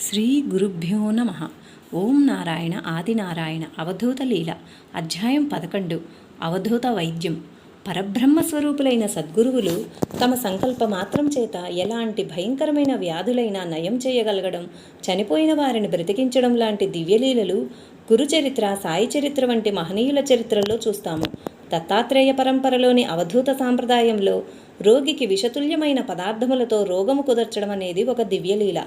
శ్రీ గురుభ్యో నమ. ఓం నారాయణ ఆదినారాయణ అవధూత లీల అధ్యాయం పదకొండు అవధూత వైద్యం. పరబ్రహ్మ స్వరూపులైన సద్గురువులు తమ సంకల్ప మాత్రం చేత ఎలాంటి భయంకరమైన వ్యాధులైనా నయం చేయగలగడం చనిపోయిన వారిని బ్రతికించడం లాంటి దివ్యలీలలు గురుచరిత్ర సాయి చరిత్ర వంటి మహనీయుల చరిత్రలో చూస్తాము. దత్తాత్రేయ పరంపరలోని అవధూత సాంప్రదాయంలో రోగికి విషతుల్యమైన పదార్థములతో రోగము కుదర్చడం అనేది ఒక దివ్యలీల.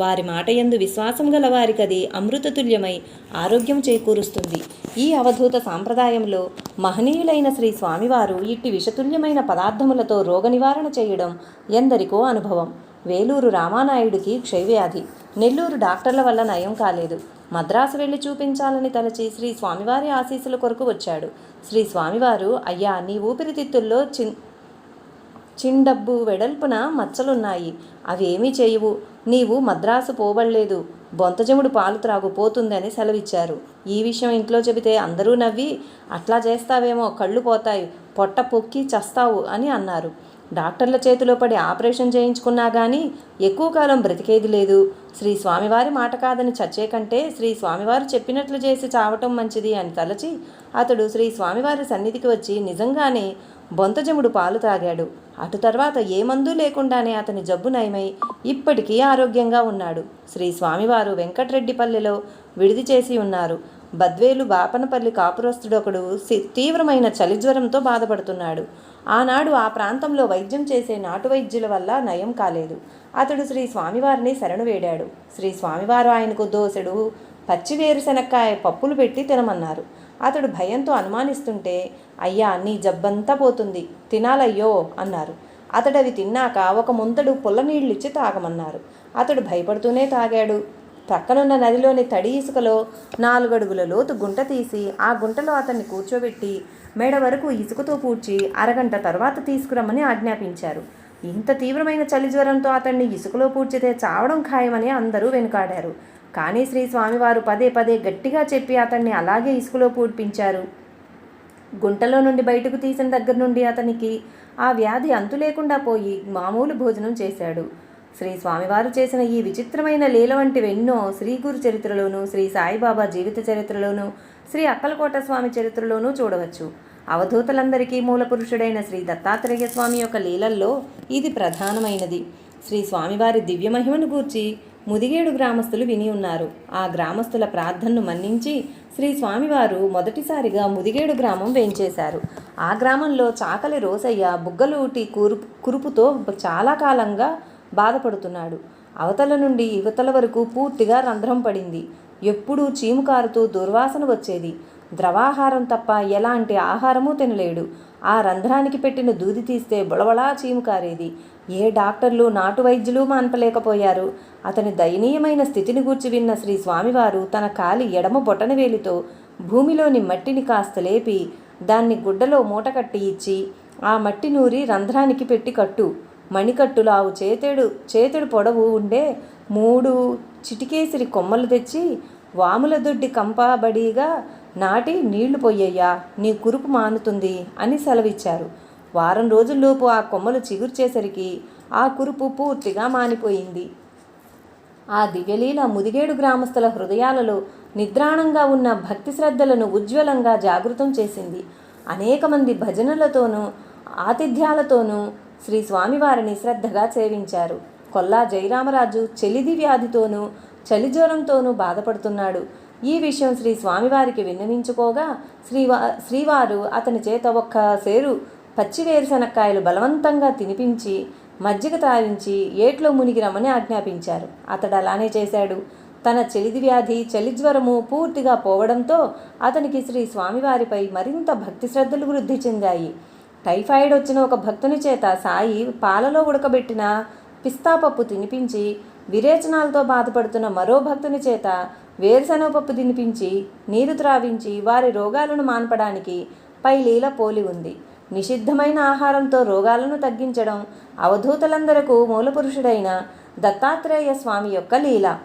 వారి మాట ఎందు విశ్వాసం గల వారికది అమృతతుల్యమై ఆరోగ్యం చేకూరుస్తుంది. ఈ అవధూత సాంప్రదాయంలో మహనీయులైన శ్రీ స్వామివారు ఇట్టి విషతుల్యమైన పదార్థములతో రోగ నివారణ చేయడం ఎందరికో అనుభవం. వేలూరు రామానాయుడికి క్షయవ్యాధి. నెల్లూరు డాక్టర్ల వల్ల నయం కాలేదు. మద్రాసు వెళ్ళి చూపించాలని తలచి శ్రీ స్వామివారి ఆశీస్సుల కొరకు వచ్చాడు. శ్రీ స్వామివారు అయ్యా నీ ఊపిరితిత్తుల్లో చిన్ చిండబ్బు వెడల్పున మచ్చలున్నాయి. అవి ఏమీ చేయవు. నీవు మద్రాసు పోబడలేదు. బొంతజముడు పాలు త్రాగు పోతుందని సెలవిచ్చారు. ఈ విషయం ఇంట్లో చెబితే అందరూ నవ్వి అట్లా చేస్తావేమో కళ్ళు పోతాయి పొట్ట పొక్కి చస్తావు అని అన్నారు. డాక్టర్ల చేతిలో పడి ఆపరేషన్ చేయించుకున్నా కానీ ఎక్కువ కాలం బ్రతికేది లేదు. శ్రీ స్వామివారి మాట కాదని చచ్చే కంటే శ్రీ స్వామివారు చెప్పినట్లు చేసి చావటం మంచిది అని తలచి అతడు శ్రీ స్వామివారి సన్నిధికి వచ్చి నిజంగానే బొంతజముడు పాలు తాగాడు. అటు తర్వాత ఏ మందు లేకుండానే అతని జబ్బు నయమై ఇప్పటికీ ఆరోగ్యంగా ఉన్నాడు. శ్రీ స్వామివారు వెంకట్రెడ్డిపల్లెలో విడిది చేసి ఉన్నారు. బద్వేలు బాపనపల్లి కాపురస్తుడొకడు తీవ్రమైన చలిజ్వరంతో బాధపడుతున్నాడు. ఆనాడు ఆ ప్రాంతంలో వైద్యం చేసే నాటు వైద్యుల వల్ల నయం కాలేదు. అతడు శ్రీ స్వామివారిని శరణు వేడాడు. శ్రీ స్వామివారు ఆయనకు దోసెడు పచ్చి వేరుశనక్కాయ పప్పులు పెట్టి తినమన్నారు. అతడు భయంతో అనుమానిస్తుంటే అయ్యా నీ జబ్బంతా పోతుంది. తినాలయ్యో అన్నారు. అతడు అవి తిన్నాక ఒక ముంతడు పుల్ల నీళ్ళిచ్చి తాగమన్నారు. అతడు భయపడుతూనే తాగాడు. ప్రక్కనున్న నదిలోని తడి ఇసుకలో నాలుగడుగుల లోతు గుంట తీసి ఆ గుంటలో అతన్ని కూర్చోబెట్టి మెడ వరకు ఇసుకతో పూడ్చి అరగంట తర్వాత తీసుకురమ్మని ఆజ్ఞాపించారు. ఇంత తీవ్రమైన చలి జ్వరంతో అతన్ని ఇసుకలో పూడ్చితే చావడం ఖాయమని అందరూ వెనుకాడారు. కానీ శ్రీ స్వామివారు పదే పదే గట్టిగా చెప్పి అతన్ని అలాగే ఇసుకలో పూడ్పించారు. గుంటలో నుండి బయటకు తీసిన దగ్గర నుండి అతనికి ఆ వ్యాధి అంతు లేకుండా పోయి మామూలు భోజనం చేశాడు. శ్రీ స్వామివారు చేసిన ఈ విచిత్రమైన లీల వంటివెన్నో శ్రీ గురు చరిత్రలోను శ్రీ సాయిబాబా జీవిత చరిత్రలోను శ్రీ అక్కలకోట స్వామి చరిత్రలోనూ చూడవచ్చు. అవధూతలందరికీ మూల పురుషుడైన శ్రీ దత్తాత్రేయ స్వామి యొక్క లీలల్లో ఇది ప్రధానమైనది. శ్రీ స్వామివారి దివ్య మహిమను గూర్చి ముదిగేడు గ్రామస్తులు విని ఉన్నారు. ఆ గ్రామస్తుల ప్రార్థనను మన్నించి శ్రీ స్వామివారు మొదటిసారిగా ముదిగేడు గ్రామం వేయించేశారు ఆ గ్రామంలో చాకలి రోసయ్య బుగ్గలూటి కురు కురుపుతో చాలా కాలంగా బాధపడుతున్నాడు. అవతల నుండి యువతల వరకు పూర్తిగా రంధ్రం పడింది. ఎప్పుడూ చీము కారుతూ దుర్వాసన వచ్చేది. ద్రవాహారం తప్ప ఎలాంటి ఆహారమూ తినలేడు. ఆ రంధ్రానికి పెట్టిన దూది తీస్తే బుళబళా చీము కారేది. ఏ డాక్టర్లు నాటు వైద్యులు మాన్పలేకపోయారు. అతని దయనీయమైన స్థితిని గూర్చి విన్న శ్రీ స్వామివారు తన కాలి ఎడమ బొటనవేలితో భూమిలోని మట్టిని కాస్త లేపి దాన్ని గుడ్డలో మూట కట్టి ఇచ్చి ఆ మట్టి నూరి రంధ్రానికి పెట్టి కట్టు. మణికట్టులావు చేతేడు చేతడు పొడవు ఉండే మూడు చిటికేసిరి కొమ్మలు తెచ్చి వాముల దొడ్డి కంపబడిగా నాటి నీళ్ళు పొయ్యయ్యా నీ కురుపు మానుతుంది అని సెలవిచ్చారు. వారం రోజుల్లోపు ఆ కొమ్మలు చిగుర్చేసరికి ఆ కురుపు పూర్తిగా మానిపోయింది. ఆ దివ్యలీల ముదిగేడు గ్రామస్తుల హృదయాలలో నిద్రాణంగా ఉన్న భక్తి శ్రద్ధలను ఉజ్వలంగా జాగృతం చేసింది. అనేక మంది భజనలతోనూ ఆతిథ్యాలతోనూ శ్రీ స్వామివారిని శ్రద్ధగా సేవించారు. కొల్లా జయరామరాజు చెలిది వ్యాధితోనూ చలిజ్వరంతోనూ బాధపడుతున్నాడు. ఈ విషయం శ్రీ స్వామివారికి విన్నవించుకోగా శ్రీవా శ్రీవారు అతని చేత ఒక్క సేరు పచ్చి వేరుశనక్కాయలు బలవంతంగా తినిపించి మజ్జిగ తాగించి ఏట్లో మునిగి రమ్మని ఆజ్ఞాపించారు. అతడు అలానే చేశాడు. తన చెలిది వ్యాధి చలిజ్వరము పూర్తిగా పోవడంతో అతనికి శ్రీ స్వామివారిపై మరింత భక్తి శ్రద్ధలు వృద్ధి చెందాయి. టైఫాయిడ్ వచ్చిన ఒక భక్తుని చేత సాయి పాలలో ఉడకబెట్టిన పిస్తాపప్పు తినిపించి విరేచనాలతో బాధపడుతున్న మరో భక్తుని చేత వేరుశనగపప్పు తినిపించి నీరు త్రావించి వారి రోగాలను మాన్పడానికి పై లీల పోలి ఉంది. నిషిద్ధమైన ఆహారంతో రోగాలను తగ్గించడం అవధూతలందరకు మూలపురుషుడైన దత్తాత్రేయ స్వామి యొక్క లీల.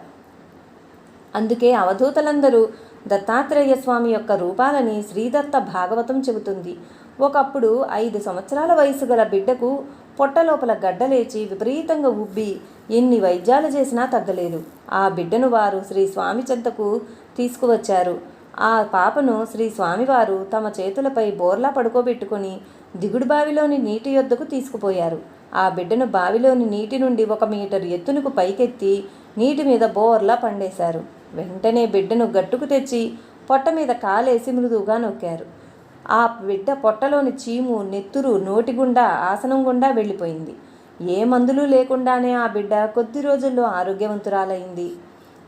అందుకే అవధూతలందరూ దత్తాత్రేయ స్వామి యొక్క రూపాలని శ్రీదత్త భాగవతం చెబుతుంది. ఒకప్పుడు ఐదు సంవత్సరాల వయసు గల బిడ్డకు పొట్టలోపల గడ్డలేచి విపరీతంగా ఉబ్బి ఎన్ని వైద్యాలు చేసినా తగ్గలేదు. ఆ బిడ్డను వారు శ్రీ స్వామి చెంతకు తీసుకువచ్చారు. ఆ పాపను శ్రీ స్వామివారు తమ చేతులపై బోర్లా పడుకోబెట్టుకొని దిగుడు బావిలోని నీటి యొద్దకు తీసుకుపోయారు. ఆ బిడ్డను బావిలోని నీటి నుండి ఒక మీటర్ ఎత్తునకు పైకెత్తి నీటి మీద బోర్లా పండేశారు. వెంటనే బిడ్డను గట్టుకు తెచ్చి పొట్ట మీద కాలేసి మృదువుగా నొక్కారు. ఆ బిడ్డ పొట్టలోని చీము నెత్తురు నోటి గుండా ఆసనం గుండా వెళ్ళిపోయింది. ఏ మందులు లేకుండానే ఆ బిడ్డ కొద్ది రోజుల్లో ఆరోగ్యవంతురాలైంది.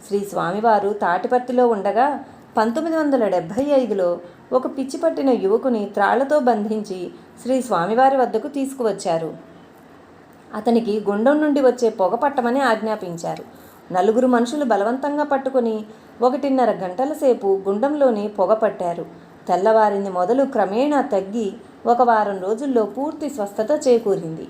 శ్రీ స్వామివారు తాటిపత్తిలో ఉండగా పంతొమ్మిది వందల డెబ్భై ఐదులో ఒక పిచ్చి పట్టిన యువకుని త్రాళ్ళతో బంధించి శ్రీ స్వామివారి వద్దకు తీసుకువచ్చారు. అతనికి గుండం నుండి వచ్చే పొగ పట్టమని ఆజ్ఞాపించారు. నలుగురు మనుషులు బలవంతంగా పట్టుకొని ఒకటిన్నర గంటల సేపు గుండంలోని పొగ పట్టారు. తెల్లవారింది మొదలు క్రమేణా తగ్గి ఒక వారం రోజుల్లో పూర్తి స్వస్థత చేకూరింది.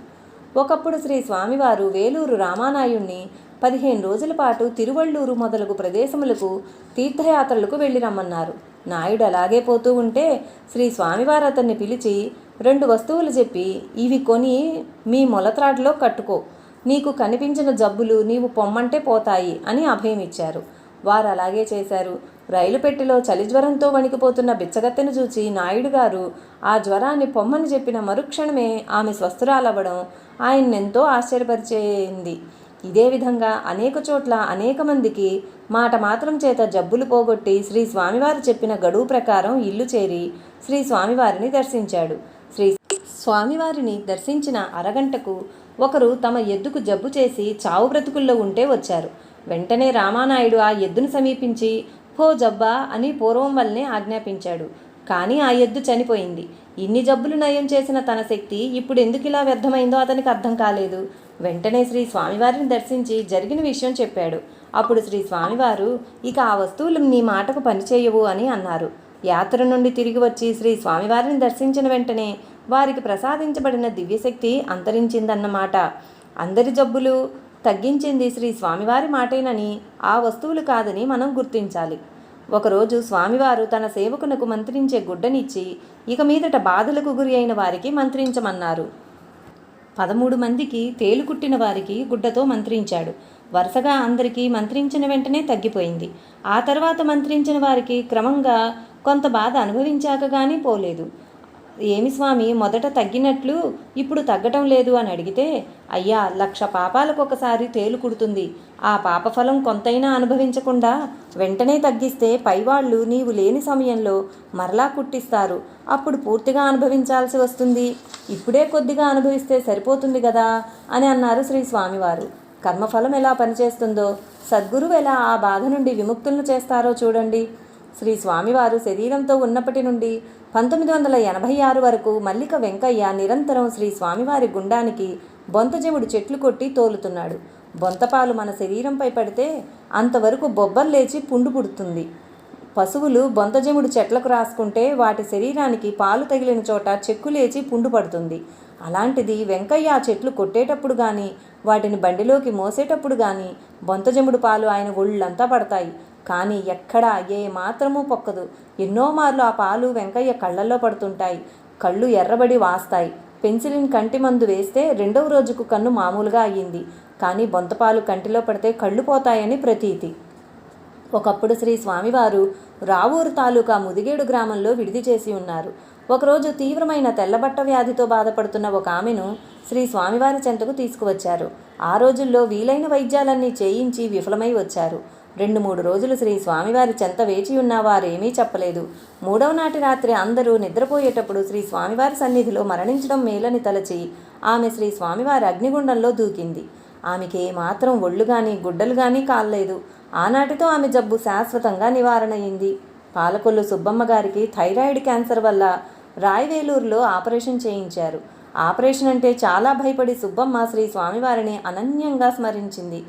ఒకప్పుడు శ్రీ స్వామివారు వేలూరు రామానాయుణ్ణి పదిహేను రోజుల పాటు తిరువళ్ళూరు మొదలగు ప్రదేశములకు తీర్థయాత్రలకు వెళ్ళి రమ్మన్నారు. నాయుడు అలాగే పోతూ ఉంటే శ్రీ స్వామివారు అతన్ని పిలిచి రెండు వస్తువులు చెప్పి ఇవి కొని మీ మొలత్రాటిలో కట్టుకో. నీకు కనిపించిన జబ్బులు నీవు పొమ్మంటే పోతాయి అని అభయం ఇచ్చారు. వారు అలాగే చేశారు. రైలు పెట్టెలో చలి జ్వరంతో వణికిపోతున్న బిచ్చగత్తెను చూచి నాయుడు గారు ఆ జ్వరాన్ని పొమ్మని చెప్పిన మరుక్షణమే ఆమె స్వస్థురాలవ్వడం ఆయన్నెంతో ఆశ్చర్యపరిచేయింది ఇదే విధంగా అనేక చోట్ల అనేక మందికి మాట మాత్రం చేత జబ్బులు పోగొట్టి శ్రీ స్వామివారు చెప్పిన గడువు ప్రకారం ఇల్లు చేరి శ్రీ స్వామివారిని దర్శించాడు. శ్రీ స్వామివారిని దర్శించిన అరగంటకు ఒకరు తమ ఎద్దుకు జబ్బు చేసి చావు బ్రతుకుల్లో ఉంటే వచ్చారు. వెంటనే రామానాయుడు ఆ ఎద్దును సమీపించి హో జబ్బా అని పూర్వం వల్లనే ఆజ్ఞాపించాడు. కానీ ఆ ఎద్దు చనిపోయింది. ఇన్ని జబ్బులు నయం చేసిన తన శక్తి ఇప్పుడు ఎందుకు ఇలా వ్యర్థమైందో అతనికి అర్థం కాలేదు. వెంటనే శ్రీ స్వామివారిని దర్శించి జరిగిన విషయం చెప్పాడు. అప్పుడు శ్రీ స్వామివారు ఇక ఆ వస్తువులు నీ మాటకు పనిచేయవు అని అన్నారు. యాత్ర నుండి తిరిగి వచ్చి శ్రీ స్వామివారిని దర్శించిన వెంటనే వారికి ప్రసాదించబడిన దివ్యశక్తి అంతరించిందన్నమాట. అందరి జబ్బులు తగ్గించింది శ్రీ స్వామివారి మాటేనని ఆ వస్తువులు కాదని మనం గుర్తించాలి. ఒకరోజు స్వామివారు తన సేవకునకు మంత్రించే గుడ్డనిచ్చి ఇక మీదట బాధలకు గురి అయిన వారికి మంత్రించమన్నారు. పదమూడు మందికి తేలు కుట్టిన వారికి గుడ్డతో మంత్రించాడు. వరుసగా అందరికీ మంత్రించిన వెంటనే తగ్గిపోయింది. ఆ తర్వాత మంత్రించిన వారికి క్రమంగా కొంత బాధ అనుభవించాక కానీ పోలేదు. ఏమి స్వామి మొదట తగ్గినట్లు ఇప్పుడు తగ్గటం లేదు అని అడిగితే అయ్యా లక్ష పాపాలకు ఒకసారి తేలు కుడుతుంది. ఆ పాపఫలం కొంతైనా అనుభవించకుండా వెంటనే తగ్గిస్తే పైవాళ్ళు నీవు లేని సమయంలో మరలా కుట్టిస్తారు. అప్పుడు పూర్తిగా అనుభవించాల్సి వస్తుంది. ఇప్పుడే కొద్దిగా అనుభవిస్తే సరిపోతుంది కదా అని అన్నారు శ్రీ స్వామివారు. కర్మఫలం ఎలా పనిచేస్తుందో సద్గురువు ఎలా ఆ బాధ నుండి విముక్తులను చేస్తారో చూడండి. శ్రీ స్వామివారు శరీరంతో ఉన్నప్పటి నుండి పంతొమ్మిది వందల ఎనభై ఆరు వరకు మల్లిక వెంకయ్య నిరంతరం శ్రీ స్వామివారి గుండానికి బొంతజముడు చెట్లు కొట్టి తోలుతున్నాడు. బొంతపాలు మన శరీరంపై పడితే అంతవరకు బొబ్బలు లేచి పుండు పుడుతుంది. పశువులు బొంతజముడు చెట్లకు రాసుకుంటే వాటి శరీరానికి పాలు తగిలిన చోట చెక్కు లేచి పుండు పడుతుంది. అలాంటిది వెంకయ్య ఆ చెట్లు కొట్టేటప్పుడు కానీ వాటిని బండిలోకి మోసేటప్పుడు కానీ బొంతజముడు పాలు ఆయన ఒళ్ళంతా పడతాయి. కానీ ఎక్కడా ఏ మాత్రమూ పొక్కదు. ఎన్నో మార్లు ఆ పాలు వెంకయ్య కళ్ళల్లో పడుతుంటాయి. కళ్ళు ఎర్రబడి వాస్తాయి. పెన్సిలిన్ కంటి మందు వేస్తే రెండవ రోజుకు కన్ను మామూలుగా అయ్యింది. కానీ బొంతపాలు కంటిలో పడితే కళ్ళు పోతాయని ప్రతీతి. ఒకప్పుడు శ్రీ స్వామివారు రావూరు తాలూకా ముదిగేడు గ్రామంలో విడిది చేసి ఉన్నారు. ఒకరోజు తీవ్రమైన తెల్లబట్ట వ్యాధితో బాధపడుతున్న ఒక ఆమెను శ్రీ స్వామివారి చెంతకు తీసుకువచ్చారు. ఆ రోజుల్లో వీలైన వైద్యాలన్నీ చేయించి విఫలమై వచ్చారు. రెండు మూడు రోజులు శ్రీ స్వామివారి చెంత వేచి ఉన్న వారేమీ చెప్పలేదు. మూడవ నాటి రాత్రి అందరూ నిద్రపోయేటప్పుడు శ్రీ స్వామివారి సన్నిధిలో మరణించడం మేలని తలచి ఆమె శ్రీ స్వామివారి అగ్నిగుండంలో దూకింది. ఆమెకి ఏమాత్రం ఒళ్ళు కానీ గుడ్డలు కానీ కాలేదు ఆనాటితో ఆమె జబ్బు శాశ్వతంగా నివారణ అయింది పాలకొల్లు సుబ్బమ్మ గారికి థైరాయిడ్ క్యాన్సర్ వల్ల రాయవేలూరులో ఆపరేషన్ చేయించారు. ఆపరేషన్ అంటే చాలా భయపడి సుబ్బమ్మ శ్రీ స్వామివారిని అనన్యంగా స్మరించింది.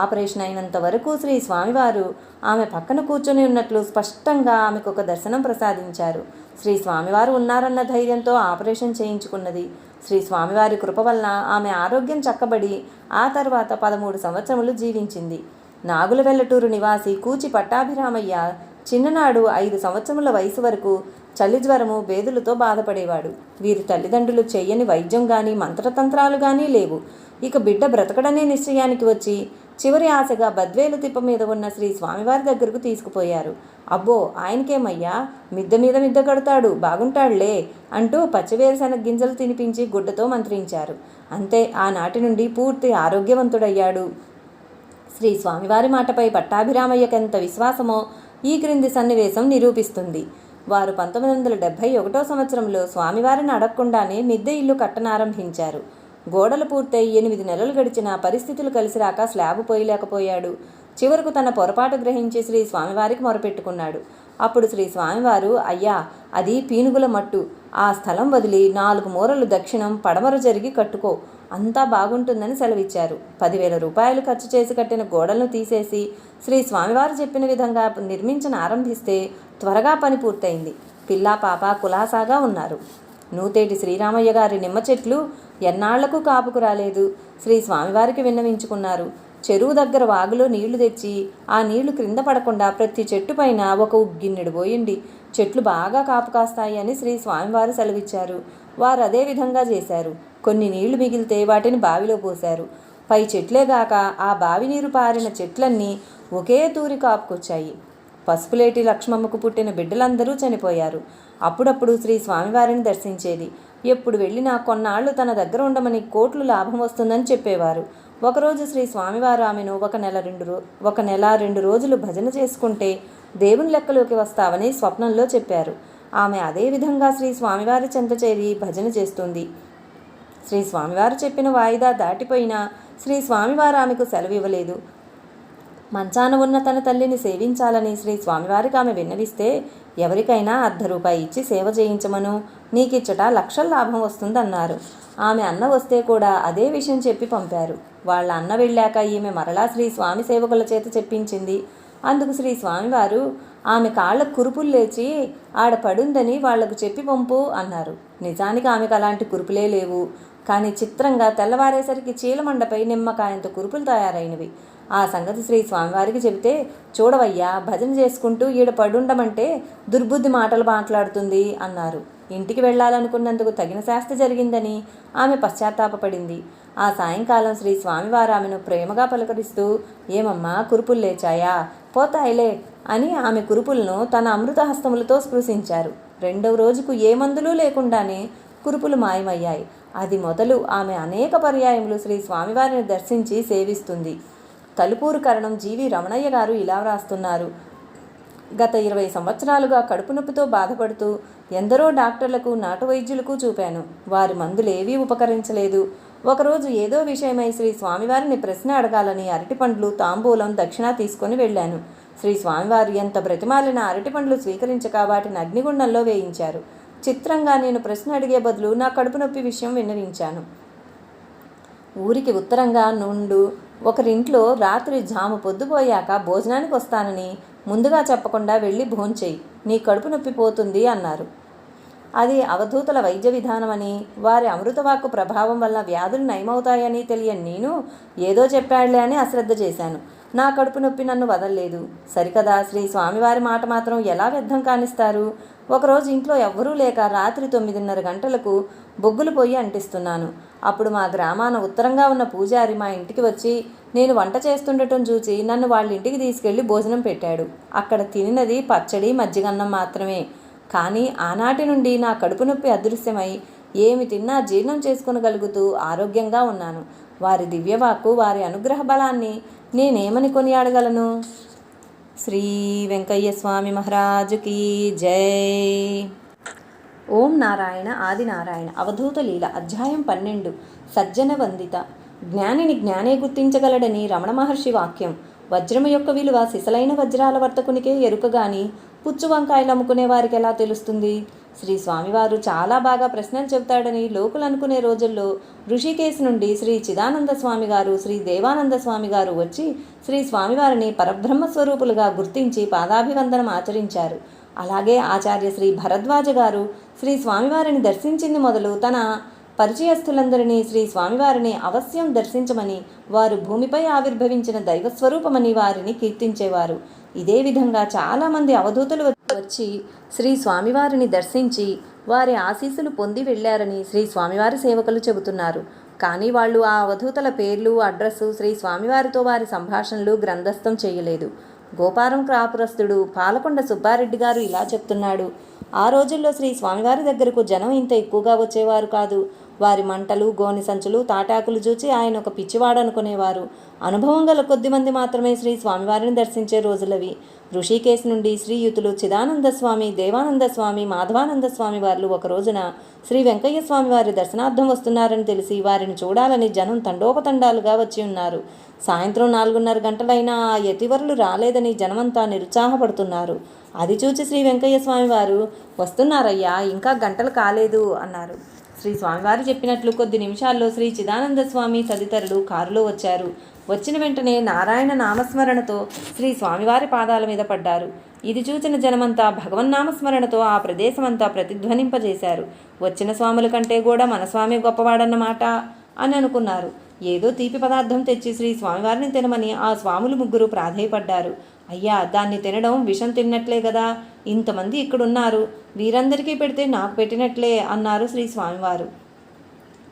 ఆపరేషన్ అయినంత వరకు శ్రీ స్వామివారు ఆమె పక్కన కూర్చొని ఉన్నట్లు స్పష్టంగా ఆమెకు ఒక దర్శనం ప్రసాదించారు. శ్రీ స్వామివారు ఉన్నారన్న ధైర్యంతో ఆపరేషన్ చేయించుకున్నది. శ్రీ స్వామివారి కృప వలన ఆమె ఆరోగ్యం చక్కబడి ఆ తర్వాత పదమూడు సంవత్సరములు జీవించింది. నాగుల వెల్లటూరు నివాసి కూచి పట్టాభిరామయ్య చిన్ననాడు ఐదు సంవత్సరముల వయసు వరకు చలి జ్వరము బేదులతో బాధపడేవాడు. వీరి తల్లిదండ్రులు చెయ్యని వైద్యం కానీ మంత్రతంత్రాలు కానీ లేవు. ఇక బిడ్డ బ్రతకడనే నిశ్చయానికి వచ్చి చివరి ఆశగా బద్వేలు తిప్ప మీద ఉన్న శ్రీ స్వామివారి దగ్గరకు తీసుకుపోయారు. అబ్బో ఆయనకేమయ్యా? మిద్ద మీద మిద్ద కడతాడు బాగుంటాడులే అంటూ పచ్చవేరుశనగ గింజలు తినిపించి గుడ్డతో మంత్రించారు. అంతే ఆనాటి నుండి పూర్తి ఆరోగ్యవంతుడయ్యాడు. శ్రీ స్వామివారి మాటపై పట్టాభిరామయ్యకెంత విశ్వాసమో ఈ క్రింది సన్నివేశం నిరూపిస్తుంది. వారు పంతొమ్మిది వందల డెబ్భై ఒకటో సంవత్సరంలో స్వామివారిని అడగకుండానే మిద్దె ఇల్లు కట్టనారంభించారు. గోడలు పూర్తయి ఎనిమిది నెలలు గడిచిన పరిస్థితులు కలిసి రాక స్లాబ్ పోయలేకపోయాడు. చివరకు తన పొరపాటు గ్రహించి శ్రీ స్వామివారికి మొరపెట్టుకున్నాడు. అప్పుడు శ్రీ స్వామివారు అయ్యా అది పీనుగుల మట్టు. ఆ స్థలం వదిలి నాలుగు మూరలు దక్షిణం పడమర జరిగి కట్టుకో. అంతా బాగుంటుందని సెలవిచ్చారు. పదివేల రూపాయలు ఖర్చు చేసి కట్టిన గోడలను తీసేసి శ్రీ స్వామివారు చెప్పిన విధంగా నిర్మించిన ఆరంభిస్తే త్వరగా పని పూర్తయింది. పిల్లా పాప కులాసాగా ఉన్నారు. నూతేటి శ్రీరామయ్య గారి నిమ్మ చెట్లు ఎన్నాళ్ళకు కాపుకు రాలేదు. శ్రీ స్వామివారికి విన్నవించుకున్నారు. చెరువు దగ్గర వాగులో నీళ్ళు తెచ్చి ఆ నీళ్ళు క్రింద పడకుండా ప్రతి చెట్టు పైన ఒక ఉగ్గిన్నెడు పోయండి చెట్లు బాగా కాపు కాస్తాయి అని శ్రీ స్వామివారు సెలవిచ్చారు. వారు అదే విధంగా చేశారు. కొన్ని నీళ్ళు మిగిలితే వాటిని బావిలో పోశారు. పై చెట్లేగాక ఆ బావి నీరు పారిన చెట్లన్నీ ఒకే తూరి కాపుకొచ్చాయి. పసుపులేటి లక్ష్మమ్మకు పుట్టిన బిడ్డలందరూ చనిపోయారు. అప్పుడప్పుడు శ్రీ స్వామివారిని దర్శించేది. ఎప్పుడు వెళ్ళినా కొన్నాళ్ళు తన దగ్గర ఉండమని కోట్లు లాభం వస్తుందని చెప్పేవారు. ఒకరోజు శ్రీ స్వామివారు ఆమెను ఒక నెల రెండు రో ఒక నెల రెండు రోజులు భజన చేసుకుంటే దేవుని లెక్కలోకి వస్తావని స్వప్నంలో చెప్పారు. ఆమె అదే విధంగా శ్రీ స్వామివారి చెంత చేరి భజన చేస్తుంది. శ్రీ స్వామివారు చెప్పిన వాయిదా దాటిపోయినా శ్రీ స్వామివారు ఆమెకు సెలవు ఇవ్వలేదు మంచాన ఉన్న తన తల్లిని సేవించాలని శ్రీ స్వామివారికి ఆమె విన్నవిస్తే ఎవరికైనా అర్ధ రూపాయి ఇచ్చి సేవ చేయించమను. నీకిచ్చట లక్షల లాభం వస్తుందన్నారు. ఆమె అన్న వస్తే కూడా అదే విషయం చెప్పి పంపారు. వాళ్ళ అన్న వెళ్ళాక ఈమె మరలా శ్రీ స్వామి సేవకుల చేత చెప్పించింది. అందుకు శ్రీ స్వామివారు ఆమె కాళ్ళ కురుపులు లేచి ఆడ పడుందని వాళ్ళకు చెప్పి పంపు అన్నారు. నిజానికి ఆమెకు అలాంటి కురుపులే లేవు. కానీ చిత్రంగా తెల్లవారేసరికి చీలమండపై నిమ్మకాయంత కురుపులు తయారైనవి. ఆ సంగతి శ్రీ స్వామివారికి చెబితే చూడవయ్యా భజన చేసుకుంటూ ఈడ పడుండమంటే దుర్బుద్ధి మాటలు మాట్లాడుతుంది అన్నారు. ఇంటికి వెళ్ళాలనుకున్నందుకు తగిన శాస్తి జరిగిందని ఆమె పశ్చాత్తాపపడింది. ఆ సాయంకాలం శ్రీ స్వామివారు ఆమెను ప్రేమగా పలకరిస్తూ ఏమమ్మా కురుపులు లేచాయా? పోతాయిలే అని ఆమె కురుపులను తన అమృత హస్తములతో స్పృశించారు. రెండవ రోజుకు ఏ మందులు లేకుండానే కురుపులు మాయమయ్యాయి. అది మొదలు ఆమె అనేక పర్యాయములు శ్రీ స్వామివారిని దర్శించి సేవిస్తుంది. తలుపూరు కరణం జీవి రమణయ్య గారు ఇలా వ్రాస్తున్నారు. గత ఇరవై సంవత్సరాలుగా కడుపు నొప్పితో బాధపడుతూ ఎందరో డాక్టర్లకు నాటు వైద్యులకు చూపాను. వారి మందులేవీ ఉపకరించలేదు. ఒకరోజు ఏదో విషయమై శ్రీ స్వామివారిని ప్రశ్న అడగాలని అరటిపండ్లు తాంబూలం దక్షిణ తీసుకొని వెళ్ళాను. శ్రీ స్వామివారు ఎంత బ్రతిమాలిన అరటిపండ్లు స్వీకరించక వాటిని అగ్నిగుండంలో వేయించారు. చిత్రంగా నేను ప్రశ్న అడిగే బదులు నా కడుపు నొప్పి విషయం విన్నవించాను. ఊరికి ఉత్తరంగా నుండు ఒకరింట్లో రాత్రి జాము పొద్దుపోయాక భోజనానికి వస్తానని ముందుగా చెప్పకుండా వెళ్ళి భోంచేయి నీ కడుపు నొప్పి పోతుంది అన్నారు. అది అవధూతల వైద్య విధానమని వారి అమృతవాక్కు ప్రభావం వల్ల వ్యాధులు నయమవుతాయని తెలియని నేను ఏదో చెప్పాడులే అని అశ్రద్ధ చేశాను. నా కడుపు నొప్పి నన్ను వదలలేదు. సరికదా శ్రీ స్వామివారి మాట మాత్రం ఎలా వ్యర్థం కానిస్తారు? ఒకరోజు ఇంట్లో ఎవ్వరూ లేక రాత్రి తొమ్మిదిన్నర గంటలకు బొగ్గులు పొయ్యి అంటిస్తున్నాను. అప్పుడు మా గ్రామాన ఉత్తరంగా ఉన్న పూజారి మా ఇంటికి వచ్చి నేను వంట చేస్తుండటం చూసి నన్ను వాళ్ళ ఇంటికి తీసుకెళ్ళి భోజనం పెట్టాడు. అక్కడ తినినది పచ్చడి మజ్జిగన్నం మాత్రమే. కానీ ఆనాటి నుండి నా కడుపు నొప్పి అదృశ్యమై ఏమి తిన్నా జీర్ణం చేసుకునగలుగుతూ ఆరోగ్యంగా ఉన్నాను. వారి దివ్యవాక్కు వారి అనుగ్రహ బలాన్ని నేనేమని కొనియాడగలను? శ్రీ వెంకయ్య స్వామి మహారాజుకి జై. ఓం నారాయణ ఆది నారాయణ అవధూత లీల అధ్యాయం పన్నెండు సజ్జన వందిత. జ్ఞానిని జ్ఞానే గుర్తించగలడని రమణ మహర్షి వాక్యం. వజ్రము యొక్క విలువ సిసలైన వజ్రాల వర్తకునికే ఎరుకగాని పుచ్చు వంకాయలు అమ్ముకునే వారికి ఎలా తెలుస్తుంది? శ్రీ స్వామివారు చాలా బాగా ప్రశ్నలు చెబుతాడని లోకులు అనుకునే రోజుల్లో ఋషికేశ్ నుండి శ్రీ చిదానంద స్వామి గారు శ్రీ దేవానంద స్వామి గారు వచ్చి శ్రీ స్వామివారిని పరబ్రహ్మ స్వరూపులుగా గుర్తించి పాదాభివందనం ఆచరించారు. అలాగే ఆచార్య శ్రీ భరద్వాజ గారు శ్రీ స్వామివారిని దర్శించింది మొదలు తన పరిచయస్థులందరినీ శ్రీ స్వామివారిని అవశ్యం దర్శించమని వారు భూమిపై ఆవిర్భవించిన దైవస్వరూపమని వారిని కీర్తించేవారు. ఇదే విధంగా చాలామంది అవధూతలు వచ్చి శ్రీ స్వామివారిని దర్శించి వారి ఆశీస్సులు పొంది వెళ్ళారని శ్రీ స్వామివారి సేవకులు చెబుతున్నారు. కానీ వాళ్ళు ఆ అవధూతల పేర్లు అడ్రస్సు శ్రీ స్వామివారితో వారి సంభాషణలు గ్రంథస్థం చేయలేదు. గోపారం క్రాపురస్తుడు పాలకొండ సుబ్బారెడ్డి గారు ఇలా చెప్తున్నాడు. ఆ రోజుల్లో శ్రీ స్వామివారి దగ్గరకు జనం ఇంత ఎక్కువగా వచ్చేవారు కాదు. వారి మంటలు గోని సంచులు తాటాకులు చూచి ఆయన ఒక పిచ్చివాడు అనుకునేవారు. అనుభవం గల కొద్ది మంది మాత్రమే శ్రీ స్వామివారిని దర్శించే రోజులవి. ఋషికేశ్ నుండి శ్రీయుతులు చిదానంద స్వామి దేవానంద స్వామి మాధవానంద స్వామి వారు ఒక రోజున శ్రీ వెంకయ్య స్వామి వారి దర్శనార్థం వస్తున్నారని తెలిసి వారిని చూడాలని జనం తండోపతండాలుగా వచ్చి ఉన్నారు. సాయంత్రం నాలుగున్నర గంటలైనా ఆ యతివరులు రాలేదని జనమంతా నిరుత్సాహపడుతున్నారు. అది చూచి శ్రీ వెంకయ్య స్వామి వారు వస్తున్నారయ్యా ఇంకా గంటలు కాలేదు అన్నారు. శ్రీ స్వామివారు చెప్పినట్లు కొద్ది నిమిషాల్లో శ్రీ చిదానంద స్వామి తదితరులు కారులో వచ్చారు. వచ్చిన వెంటనే నారాయణ నామస్మరణతో శ్రీ స్వామివారి పాదాల మీద పడ్డారు. ఇది చూచిన జనమంతా భగవన్నామస్మరణతో ఆ ప్రదేశమంతా ప్రతిధ్వనింపజేశారు. వచ్చిన స్వాముల కంటే కూడా మన స్వామి గొప్పవాడన్నమాట అని అనుకున్నారు. ఏదో తీపి పదార్థం తెచ్చి శ్రీ స్వామివారిని తినమని ఆ స్వాములు ముగ్గురు ప్రాధేయపడ్డారు. అయ్యా దాన్ని తినడం విషం తిన్నట్లే కదా. ఇంతమంది ఇక్కడున్నారు. వీరందరికీ పెడితే నాకు పెట్టినట్లే అన్నారు శ్రీ స్వామివారు.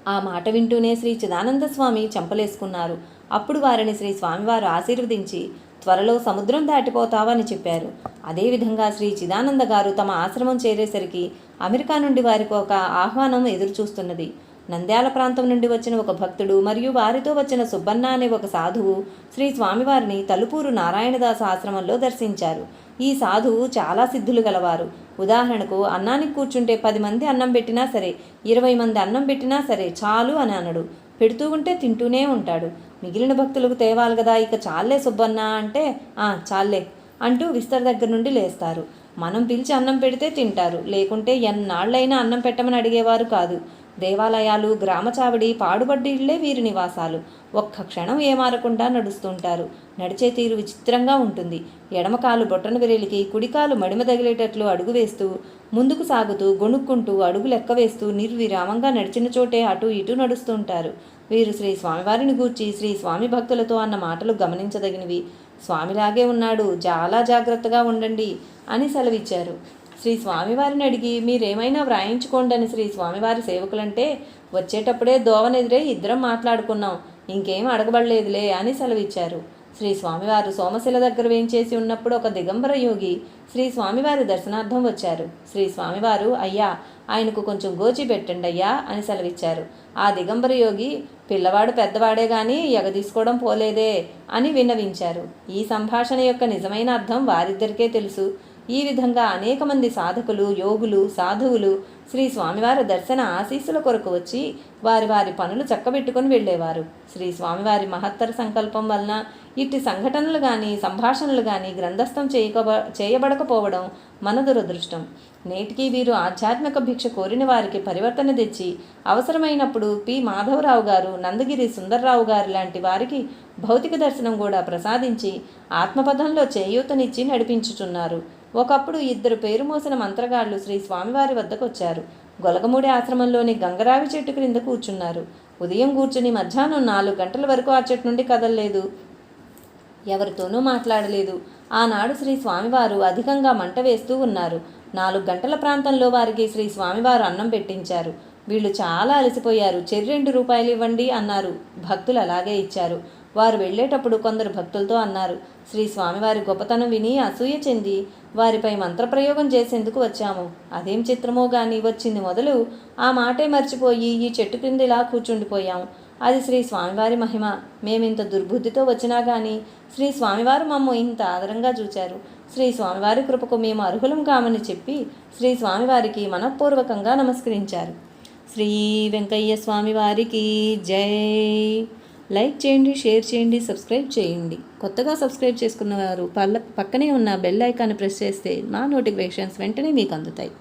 ఆ మాట వింటూనే శ్రీ చిదానంద స్వామి చంపలేసుకున్నారు. అప్పుడు వారిని శ్రీ స్వామివారు ఆశీర్వదించి త్వరలో సముద్రం దాటిపోతావని చెప్పారు. అదేవిధంగా శ్రీ చిదానంద గారు తమ ఆశ్రమం చేరేసరికి అమెరికా నుండి వారికి ఒక ఆహ్వానం ఎదురుచూస్తున్నది. నంద్యాల ప్రాంతం నుండి వచ్చిన ఒక భక్తుడు మరియు వారితో వచ్చిన సుబ్బన్న అనే ఒక సాధువు శ్రీ స్వామివారిని తలుపూరు నారాయణదాస ఆశ్రమంలో దర్శించారు. ఈ సాధువు చాలా సిద్ధులు గలవారు. ఉదాహరణకు అన్నానికి కూర్చుంటే పది మంది అన్నం పెట్టినా సరే ఇరవై మంది అన్నం పెట్టినా సరే చాలు అని అనడు. పెడుతూ ఉంటే తింటూనే ఉంటాడు. మిగిలిన భక్తులకు తేవాలి కదా ఇక చాలే సుబ్బన్న అంటే ఆ చాలే అంటూ విస్తర దగ్గర నుండి లేస్తారు. మనం పిలిచి అన్నం పెడితే తింటారు. లేకుంటే ఎన్నాళ్ళైనా అన్నం పెట్టమని అడిగేవారు కాదు. దేవాలయాలు గ్రామచావిడి పాడుబడ్డిళ్ళే వీరి నివాసాలు. ఒక్క క్షణం ఏమారకుండా నడుస్తుంటారు. నడిచే తీరు విచిత్రంగా ఉంటుంది. ఎడమకాలు బొట్టన విరేలికి కుడికాలు మడిమ తగిలేటట్లు అడుగు వేస్తూ ముందుకు సాగుతూ గొణుక్కుంటూ అడుగు లెక్క వేస్తూ నిర్విరామంగా నడిచిన చోటే అటు ఇటు నడుస్తుంటారు. వీరు శ్రీ స్వామివారిని గూర్చి శ్రీ స్వామి భక్తులతో అన్న మాటలు గమనించదగినవి. స్వామిలాగే ఉన్నాడు. చాలా జాగ్రత్తగా ఉండండి అని సెలవిచ్చారు. శ్రీ స్వామివారిని అడిగి మీరేమైనా వ్రాయించుకోండి అని శ్రీ స్వామివారి సేవకులంటే వచ్చేటప్పుడే దోవనెదిరే ఇద్దరం మాట్లాడుకున్నాం. ఇంకేం అడగబడలేదులే అని సెలవిచ్చారు. శ్రీ స్వామివారు సోమశిల దగ్గర వేయించేసి ఉన్నప్పుడు ఒక దిగంబర యోగి శ్రీ స్వామివారి దర్శనార్థం వచ్చారు. శ్రీ స్వామివారు అయ్యా ఆయనకు కొంచెం గోచి పెట్టండి అయ్యా అని సెలవిచ్చారు. ఆ దిగంబర యోగి పిల్లవాడు పెద్దవాడే గాని ఎగదీసుకోవడం పోలేదే అని విన్నవించారు. ఈ సంభాషణ యొక్క నిజమైన అర్థం వారిద్దరికే తెలుసు. ఈ విధంగా అనేక మంది సాధకులు యోగులు సాధువులు శ్రీ స్వామివారి దర్శన ఆశీస్సుల కొరకు వచ్చి వారి వారి పనులు చక్కబెట్టుకుని వెళ్ళేవారు. శ్రీ స్వామివారి మహత్తర సంకల్పం వలన ఇట్టి సంఘటనలు కానీ సంభాషణలు కానీ గ్రంథస్థం చేయక చేయబడకపోవడం మన దురదృష్టం నేటికి వీరు ఆధ్యాత్మిక భిక్ష కోరిన వారికి పరివర్తన తెచ్చి అవసరమైనప్పుడు పి. మాధవరావు గారు నందగిరి సుందర్రావు గారు లాంటి వారికి భౌతిక దర్శనం కూడా ప్రసాదించి ఆత్మపథంలో చేయూతనిచ్చి నడిపించుచున్నారు. ఒకప్పుడు ఇద్దరు పేరు మోసిన మంత్రగాళ్ళు శ్రీ స్వామివారి వద్దకు వచ్చారు గొలగమూడి ఆశ్రమంలోని గంగరావి చెట్టు క్రింద కూర్చున్నారు. ఉదయం కూర్చుని మధ్యాహ్నం నాలుగు గంటల వరకు ఆ చెట్టు నుండి కదలలేదు. ఎవరితోనూ మాట్లాడలేదు. ఆనాడు శ్రీ స్వామివారు అధికంగా మంట వేస్తూ ఉన్నారు. నాలుగు గంటల ప్రాంతంలో వారికి శ్రీ స్వామివారు అన్నం పెట్టించారు. వీళ్ళు చాలా అలసిపోయారు. చెర్రెండు రూపాయలు ఇవ్వండి అన్నారు. భక్తులు అలాగే ఇచ్చారు. వారు వెళ్ళేటప్పుడు కొందరు భక్తులతో అన్నారు శ్రీ స్వామివారి గొప్పతనం విని అసూయ చెంది వారిపై మంత్రప్రయోగం చేసేందుకు వచ్చాము. అదేం చిత్రమో గాని వచ్చింది మొదలు ఆ మాటే మర్చిపోయి ఈ చెట్టు క్రింద ఇలా కూర్చుండిపోయాం. అది శ్రీ స్వామివారి మహిమ. మేమింత దుర్బుద్ధితో వచ్చినా కానీ శ్రీ స్వామివారు మమ్మ ఇంత ఆదరంగా చూచారు. శ్రీ స్వామివారి కృపకు మేము అర్హులం కామని చెప్పి శ్రీ స్వామివారికి మనఃపూర్వకంగా నమస్కరించారు. శ్రీ వెంకయ్య స్వామి వారికి జై. లైక్ చేయండి షేర్ చేయండి సబ్స్క్రైబ్ చేయండి. కొత్తగా సబ్స్క్రైబ్ చేసుకున్నవారు పల్ల పక్కనే ఉన్న బెల్ ఐకాన్ని ప్రెస్ చేస్తే మా నోటిఫికేషన్స్ వెంటనే మీకు అందుతాయి.